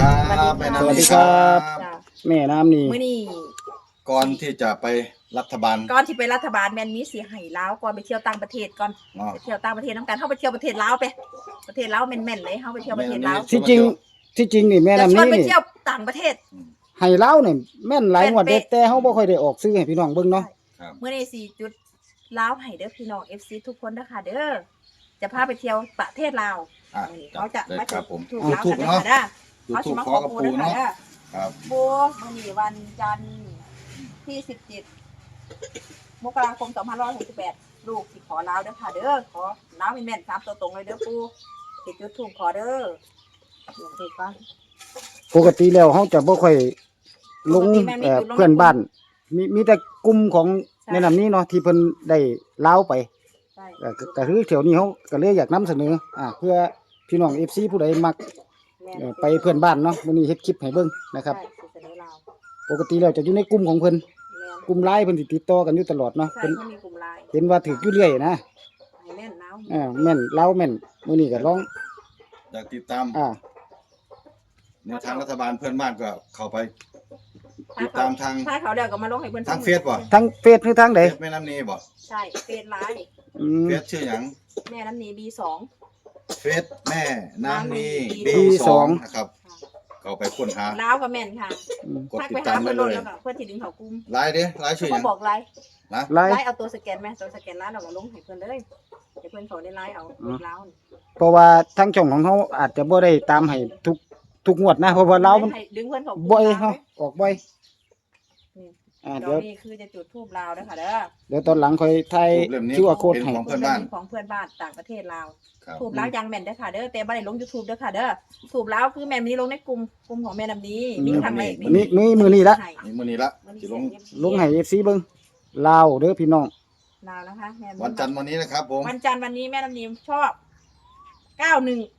ครับแม่สวัสน้ำดีนี้คครัรับบจ้ะแม่น้ำนี่ มื้อนี้ก่อนที่จะไปรัฐบาล ก่อนที่ไปรัฐบาลแมนมีสีไห้ลาวก่อนไปเที่ยวต่างประเทศก่อนเนาะไปเที่ยวต่างประเทศน้ำกันเข้าไปเที่ยวประเทศลาวไปประเทศลาวแม่นๆเลยเข้าไปเที่ยวประเทศลาวที่จริงที่จริงนี่แม่แต่น้ำชวนนี้ไปนี่เที่ยวต่างประเทศ ให้เล่าเนี่ยแม่นหลายงวดแม่นเป๊ะ แต่เฮาบ่ค่อยได้ออกซื้อให้พี่น้องเบิ่งเนาะครับเมื่อในสี่จุดลาวให้เด้อพี่น้อง FC ทุกคนนะคะเด้อจะพาไปเที่ยวประเทศลาวอะมื้อนี้เขาจะได้มาครับผม ถูกยูลาวทูกับนเนาะนะคะเด้อ ยูเขาทูสิบมาขขออกับปูปูนะคะเนาะเด้อครับโบมื่อนี้วันจันทร์ที่สิบเจ็ดมกราคมสองพันร้อยหกสิบแปดลูกสิขอลาวเด้อค่ะเด้อขอลาวเป็นแม่นสามตัวตรงเลยเด้อปูติดจุดถูกขอเด้อเดี๋ยวถูกปะ ปกติแล้วเฮาจะบ่ค่อยลงปกติแม่นมีเอ่อจุดลง เพื่อนบ้าน มีมีแต่กลุ่มของใช่แม่น้ำนี้เนาะที่เพิ่นได้เล่าไปใช่เอ่อก็ก็คือแถวนี้เฮาก็เลยอยากนํเสนอ อ่า เพื่อพี่น้อง FC ผู้ใดมักแม่น เอ่อไปเพื่อนบ้านเนาะมื้อนี้เฮ็ดคลิปให้เบิ่งนะครับ ใช่สิเสนอลาวปกติแล้วจะอยู่ในกลุ่มของเพิ่นแม่นกลุ่มไลน์เพิ่นสิติดต่อกันอยู่ตลอดเนาะใช่เพิ่นเขามีกลุ่มไลน์เห็นว่าถืออยู่เรื่อยนะให้แม่นลาวอ่าแม่นเล่าแม่นมื้อนี้ก็ลองอยากติดตามอ่า ในวทางรัฐบาลเพื่อนบ้านก็เข้าไป ติดตามทาง ถ้าเขาเดี๋ยวก็มาลงให้เพื่อนทางเฟซบ่ ทั้งเฟซหรือทางใดเฟซแม่น้ำนี้บ่ใช่เฟซไลน์อืมเฟซชื่อหยังแม่น้ำนีบีสอง เฟซแม่น้ำนี้ B2 บีสองนะครับเข้าไปค้นหา ลาวกับแม่นค่ะอืมกดทักติไปดตาหามไปเพื่อนเลรถยแล้วก็เพื่อนที่ดึงเขากลุ่มไลน์เด้ไลน์ชื่อหเขายังบอกไลน์นะไลน์ไลน์เอาตัวสแกนไหมตัวสแกนไลน์เราก็ลงให้เพื่อนเลยให้เพื่อนเขาได้ไลน์เอาอืมเล้าวเพราะว่าทางช่องของเขาอาจจะบ่ได้ตามให้ทุกทุกงวดนะ เพราะว่าเรามันให้ดึงเพื่อนเขาบ่อยเฮาเฮาออกบ่อย อ่าดอเดี๋ยวกนี้คือจะจุดทูบลาวนะคะเด้อเดี๋ยวตอนหลังค่อยถ่ายรูปเล่มนี้คิวอาร์โค้ดเป็นให้ของเพื่อนบ้านของเพื่อนบ้านต่างประเทศลาวครับ ทูบลาวยังแม่นเด้อค่ะเด้อแต่บ่ได้ลง YouTube เด้อค่ะเด้อทูบลาวคือแม่นนี้ลงในกลุ่มกลุ่มของแม่น้ำนี้มีครั้งแรกมีมีมือนี้ละใช่นี่มื้อนี้ละมันมีสิลเสียงงลงให้ FC เบิ่งลาวเด้อพี่น้อง ลาวนะคะแม่วันจันทร์วันนี้นะครับผม วันจันทร์วันนี้แม่น้ำนี้ชอบ 91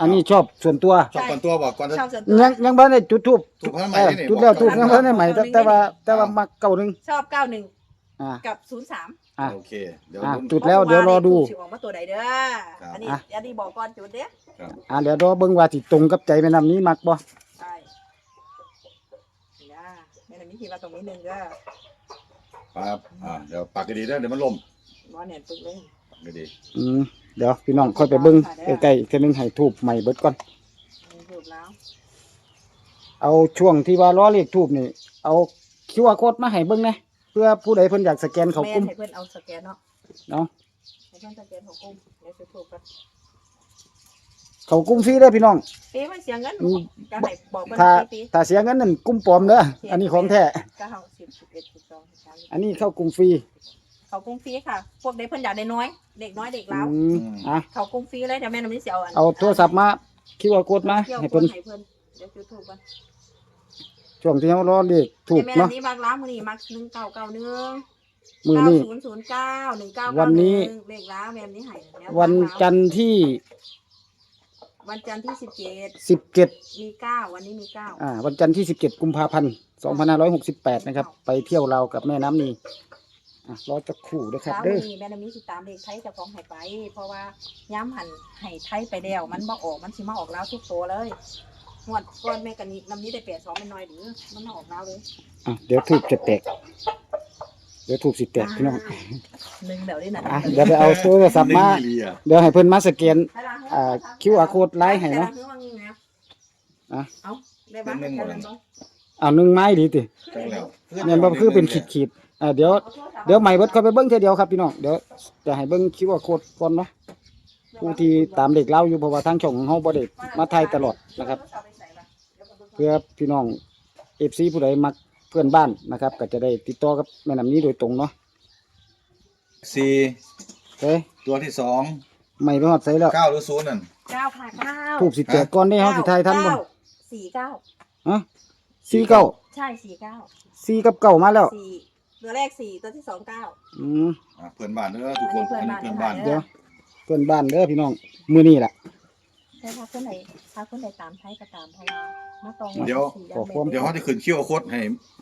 อันนี้ชอบส่วนตัวชอบก่อนตัวบอกก่อนจะชอบส่วนตัว ยังยังบ่ได้จุดทูบถูกพันใหม่เออนี่ จุดแล้วบอกทูบก่อนยังบ่ได้ใหม่แต่แต่ว่าแต่ว่ามักเก่าหนึงชอบ91อ่า กับ03อะ โอเค เดี๋ยวอะลุ้น จุดแล้วเดี๋ยวรอดู สิออกมาตัวใดเด้อ ครับ อันนี้ อะ อันนี้บอกก่อนจุดเด้ออ่าเดี๋ยวรอเบิ่งว่าสิตรงกับใจแม่น้ำนี้มักบ่ใช่นี่นะแม่น้ำนี้คิดว่าตรงนี้หนึงเด้อครับอ่าเดี๋ยวปากดีๆเด้อเดี๋ยวมันล่มบ่แน่นปึ๊กเลยปากดีอืม เดี๋ยวพี่น้องค่อยไปเบิ่งใกล้ๆอีกเทีนึงให้ทูบใหม่เบิดก่อนมีรูปแล้วเอาช่วงที่ว่าล้อเลขทูบนี่ เอาคิวอาร์โค้ดมาให้เบิ่งนะเพื่อผู้ใดเพิ่นอยากสแกนเขาแม่กลุ่มให้เพื่อนเอาสแกนเนาะเนาะ ให้เพื่อนสแกนของกุ้มเดี๋ยวจะถูกกันเขากลุ่มฟรีเด้อพี่น้องปีไม่เสียเงินอืมก็ให้บอกเพื่อนถ้าปีถ้าเสียเงินนั่นกลุ่มปลอมเด้ออันนี้ของแท้ก็เขาสิบสิบเอ็ดสิบสองสิบสามอันนี้เข้ากลุ่มฟรี เขากุ้งฟรีค่ะ พวกเด็กเพื่อนอยากได้น้อย เด็กน้อยเด็กอืล้าวมอะเขากุ้งฟรีเลยเดี๋ยวแม่น้ำนี้เสียเอาอันเอาโทรศัพท์มาคิวอาร์โค้ดมาเที่ยวให้เพื่เพิ่อนนให้เพื่อนเดี๋ยวจุดถูกกันช่วงที่เฮาล้อเลขถูกแม่เนาะน้ำนี้มักล้าวมือนี้มักหนึ่งเก้าเก้าหนึ่งมือเก้านี้ ศูนย์ศูนย์เก้าหนึ่งเก้าวันนี้ เลขล้าวแม่น้ำนี้ให้แววันจันทร์ที่วันจันทร์ที่สิบเจ็ด17มีเก้าวันนี้มีเก้า อ่าวันจันทร์ที่ 17 กุมภาพันธ์ 2568 นะครับ ไปเที่ยวลาวกับแม่น้ำนี อะรอจักครู่ด้วยครับแล้วเด้อมีแม่น้ำนี้สิตามเลขไทยเจะฟ้าของให้ไป เพราะว่าย้ำหันให้ไทยไปแล้วมันมาออกมันสิมาออกแล้วทุกตัวเลยงวดก้อนแม่กันนี้น้ำนี้ได้เปลี่ยนสองเป็นน้อยหรือมันมาออกแล้วเลยอะเดี๋ยวถูกจะแตก เดี๋ยวถูกสิแตกพี่น้อง หนึ่งเดี๋ยวได้หนัอะเดี๋ยวไปเอาโทรศัพท์มา หนึ่งมิลลิอะเดี๋ยวให้เพิ่นมาสแกน อ่า QR code ไลน์ให้เนาะอะ เอาได้บ้างได้บ้าง เอาหนึ่งไม้ดีติจังแล้วเนี่ยมันคือเป็นขีดขีดๆอ่าเดี๋ยวเดี๋ยวใหม่เบิดค่อยไปเบิ้งเทีเดียวครับพี่น้องเดี๋ยวจะให้เบิ้งคิวอาโคดก่อนเนาะผู้ที่ตามเด็กเล่าอยู่เพราะว่าทางช่องของเฮาบ่ได้มาถ่ายตลอดนะครับ เพื่อพี่น้อง FC ผู้ใดมักเพื่อนบ้านนะครับ ก็จะได้ติดต่อกับแม่น้ำนี้โดยตรงเนาะสี่เฮ้ยตัวที่สองไม่ไปฮอดใส่แล้วเก้าหรือศูนย์นั่นเก้าค่ะเก้าถูกสิแตกก่อนได้เฮาสิถ่ายทันบ่เก้าสี่เก้าฮะ สี่เก้าใช่สี่เก้าสี่กับเก้ามาแล้วสี่ตัวแรกสี่ตัวที่สองเก้า อืมอะเพื่อนบ้านเด้อทุกคนอัอันนนี้นี้เพื่เพื่ออนนบ้าบ้านน เดี๋ยวเพื่อนบ้านเด้อพี่น้องมื้อนี้ล่ะใช่ถ้าคนไหนถ้าคนไหนตามไทยก็ตามเพราะว่ามาตรงเดี๋ยว สี่ขอความ เดี๋ยวเขาจะขึ้นคิวโคดให้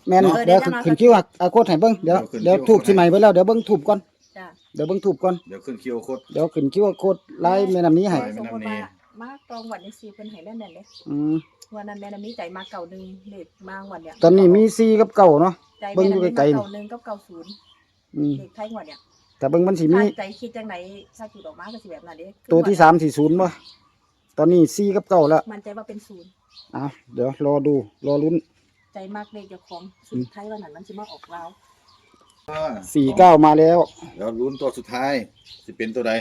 แม่นเนาะเดี๋ยวขึ้นคิวอาโคดให้เบิ่งเดี๋ยวเดี๋เดี๋ยยววขึ้นทูบ QR สิใหม่ไปแล้วเดี๋ยวเบิ่งทูบก่อนจ้ะเดี๋ยวเบิ่งทูบก่อนเดี๋ยวขึ้นคิวโคดเดี๋ยวขึ้นคิวอาโคดไลน์แม่น้ำนี้ให้ไปสมมติว่า มาตรงวันนี้สี่เพิ่นให้แม่นๆเลยอืมวันนั้นแม่น้ำนี้ใจมาเก่าหนึ่งเด็กมากวันเนี้ยตอนนี้มีซีกับเก่าเนาะ ใจเบิ่แม่งอยู่น้ำนี้ไกลมาๆนี่เก่าหนึ่งกับเก่าศูนย์อืมเด็กไทยงวดเนี่ยแต่เบิ่งมันสิมีถ้าใจคิดจังไหนถ้าจุดออกมาก็สิแบบนั้นเด้ตัวที่สามสี่ศูนย์ป่ะตอนนี้ซีกับเก่าแล้วมันใจว่าเป็นศูนย์อะเดี๋ยวรอดู รอลุ้นใจมากเลขเจ้าของสุดท้ายวันนั้นมันจะมาออกเราสี่เก้ามาแล้วเดี๋ยวลุ้นตัวสุดท้ายจะเป็นตัวใด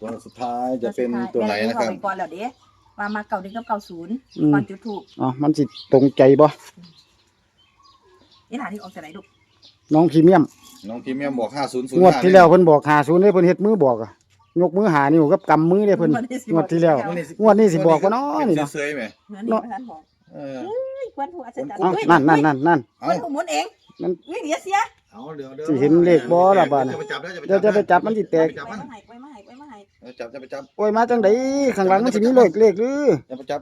ตัวสุดท้ายจะเป็นตัวไหนนะครับแม่ำเอาไปก่อนแล้วเด้ว่ามาเก่าหนึ่งกับเก่าศูนย์อืมก่อนจุดถูกอ๋อมันสิตรงใจบ่นี่หาที่ออกจากไหนลูกน้องพรีเมียม น้องพรีเมียมบอกห้าศูนย์ศูนงย์วดที่แล้วเพิ่นบอกหาศูนย์เด้เพิ่นเฮ็ดมือบอกอะยกมือหานิ้วกับกำมือเด้เพิ่นงวดที่แล้วงวดนี้สิบอกว่าน้อนี่เนาะเซยๆไหมนี่ไม่ทันบอกเออเฮ้ยควันหัวอัศจรรย์อ๋อเฮ้ยนั่นนั่นนั่นนั่นเอามันหัวหมุนเองมันเฮ้ยเดี๋ยวเสียเอาเดี๋ยวเดี๋ยวสิเห็นเลขบ่ล่ะบ้านน่ะจะไปจับได้เดี๋ยวจะไปจับมันสิแตก เออจับจะไปจับโอ้ยมาจังไดข้างหลังมันสิมีเลขเลขหรือจะไปจับ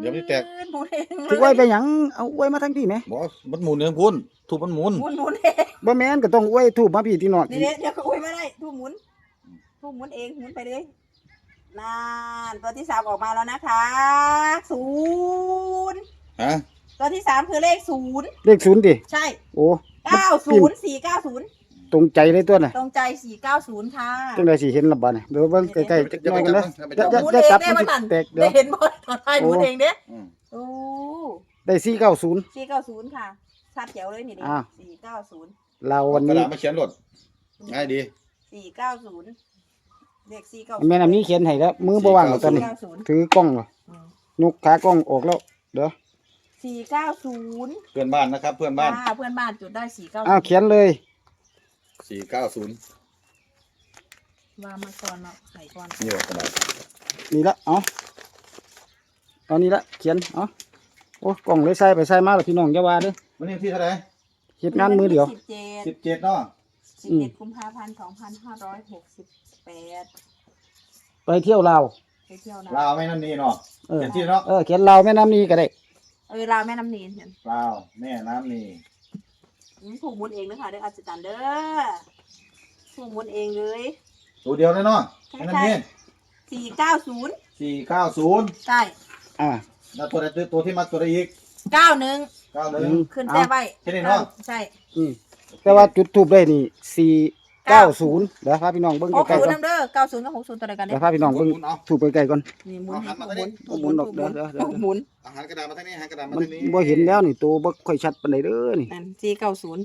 เดี๋ยวมันแตกหมุนเองสิไว้ไปหยังเอาไว้มาทั้งพี่แหมบอกมันหมุนเองพุ่นถูกมันหมุนหมุนหมุนเองบ่แม่นก็ต้องไว้ทูบมาพี่ที่นอนเดี๋ยวเดี๋ยวก็อุ้ยไม่ได้ทูบหมุนทูบหมุนเองหมุนไปเลยนานตัวที่สามออกมาแล้วนะคะศูนย์ฮะตัวที่สามคือเลขศูนย์เลขศูนย์ดิใช่โอ้ เก้าศูนย์สี่เก้าศูนย์ ตรงใจเลยตัวน่ะตรงใจสี่เก้าศูนย์ค่ะจังไดสิเห็นละบ่เนี่ยเดี๋ยวเบิ่งใกล้ๆจักหน่อยกันเด้อจะจะไปจะจับจะจับมันสิแตกเดี๋ได้ยวเห็นหมดตอนท้ายหมุนเองเด้อืมโอ้ได้490สี่เก้าศูนย์ค่ะชัดแจ๋วเลยนี่ดิอ่าสี่เก้าศูนย์เราวันกระนี้ดาษมาเขียนรถง่ายดีสี่เก้าศูนย์เลขสี่เก้าแม่น้ำนี้เขียนให้แล้วมือบ่ว่างแล้วตอนนี้เก้าศูนย์ถือกล้องเหรอยกขากล้องออกแล้ว เดี๋ยวสี่เก้าศูนย์เพื่อนบ้านนะครับ เพื่อนบ้าน อ่าเพื่อนบ้านจุดได้สี่เก้าอ้าวเขียนเลย สี่เก้าศูนย์วางมาก่อนเนาะใส่ก่อนนี่ว่ากระดาษนี่ละเอาเอานี่ละเขียนเอาโอ้กล้องเลยใส่ไปใส่มาแล้วพี่น้องจะว่าเด้อวันนี้ที่เท่าไหร่เฮ็ดงานมือเดียว สิบเจ็ดสิบเจ็ดเนาะสิบเจ็ดกุมภาพันธ์สองพันห้าร้อยหกสิบแปดไปเที่ยวลาวไปเที่ยวนะลาวไม่นั่นนี่เนาะเออเขียนที่เนาะเออเขียนลาวแม่น้ำนี้ก็ได้ เออลาวแม่น้ำนีนเห็นลาวแม่น้ำนี่อืม ผูกหมุนเองนะคะเด้ออาจารย์เด้อผูกหมุนเองเลยตัวเดียวเลยเนาะใช่แม่น้ำนี่สี่เก้าศูนย์สี่เก้าศูนย์ใช่อ่าแล้วตัวใดตัวที่มาตัวใดอีกเก้าหนึ่งเก้าหนึ่อืงมขึ้นแต้มไว้แค่นี้เนาะใช่ อืมแต่ว่าจุดทูบได้นี่สี่ เก้าศูนย์เดี๋ยวพาพี่น้องเบิ้งหกใกล้ศูๆนย์ก่อนน้ำเด้อเก้าศูนย์กับหกศูนย์ตัวเดียวกันเดี๋เนี่ยวยพาพี่น้องเบิ้งหมุนเอาถูกไปใกล้ก่อนนี่หมุนเอาหันมาหมุนเอาหมุนออกเดี๋ยวเดี๋ยวเดี๋ยวหมุนอาหารกระดาษมาทางนี้อาหารกระดาษมามันทางนี้บ่เห็นแล้วนี่ตัวบ่ค่อยชัดปานใดเด้อนี่นั่นสี่เก้าศูนย์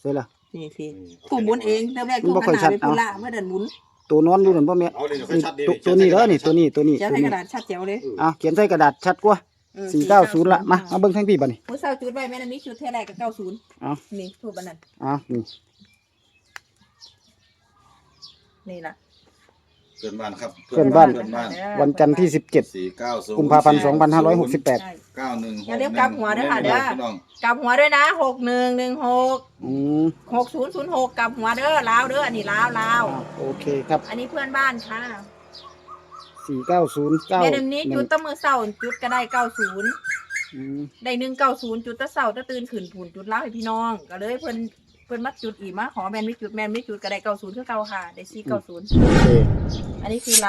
เสร็จละนี่พี่ถูกหมุนเองเริ่มแรกมันถูบ่กค่ขอยชันาดดเป็นเอาพุละเมื่อเดินหมุนตัวนอนอยู่นั่นบ่แม่เอาเลยเดี๋ยวค่อยชัดดีตัวตัวนี้เด้อนี่ตัวนี้ตัวนี้จะตัวให้นี้กระดาษชัดเจ๋วเลยอะเขียนใส่กระดาษชัดกว่าอืม490ละมาเอาเบิ่งทางพี่บัดนี้มือเศร้าจุดไว้แม่น้ำนี้จุดเท่าไรกับเก้าศูนย์เอา นี่ถูกบันนั้น อะนี่ นี่ล่ะเพื่อนบ้านครับเพื่อนบ้าน เพื่อนบ้านวันจันทร์ที่ 17 สี่เก้าศูนย์กุมภาพันธ์ ใช่2568 เก้าหนึ่งอย่าลืมกลับหัวด้วยค่ะเด้อ พี่น้องกลับหัวด้วยนะหกหนึ่งหนึ่งหกอืมหกศูนย์ศูนย์หกกลับหัวเด้อลาวเด้ออันนี้ลาวลาวอะโอเคครับ อันนี้เพื่อนบ้านค่ะ490แม่น้ำนี้จุด91แตะมือเศร้าจุดก็ได้เก้าศูนย์อืมได้หนึ่งเก้าศูนย์จุดแตะเศร้าแตะตื่นขืนผุนจุดเล่าให้พี่น้อง ก็เลยเพิ่น เพิ่นมัดจุดอีกมาขอแมนไม่จุดแมนไม่จุดก็ได้เก้าศูนย์คือเก้าค่ะได้สี่เก้าศูนย์โอเคอันนี้คือลาว